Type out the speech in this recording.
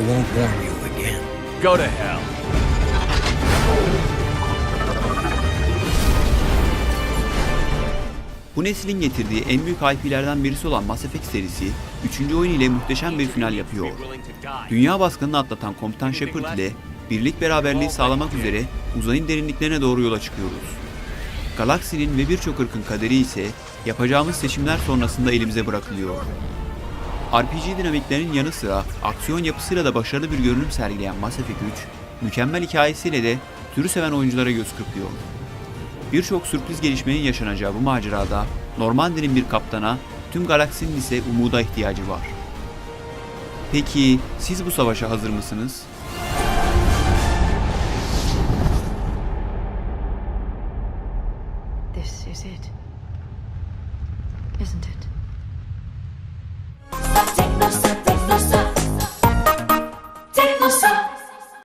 warn you again. Go to hell. Bu neslin getirdiği en büyük IP'lerden birisi olan Mass Effect serisi, 3. oyun ile muhteşem bir final yapıyor. Dünya baskınını atlatan Komutan Shepard ile birlik beraberliği sağlamak üzere uzayın derinliklerine doğru yola çıkıyoruz. Galaksinin ve birçok ırkın kaderi ise yapacağımız seçimler sonrasında elimize bırakılıyor. RPG dinamiklerinin yanı sıra aksiyon yapısıyla da başarılı bir görünüm sergileyen Mass Effect 3, mükemmel hikayesiyle de türü seven oyunculara göz kırpıyor. Birçok sürpriz gelişmenin yaşanacağı bu macerada Normandy'nin bir kaptana, tüm galaksinin ise umuda ihtiyacı var. Peki siz bu savaşa hazır mısınız? This is it. Isn't it? Just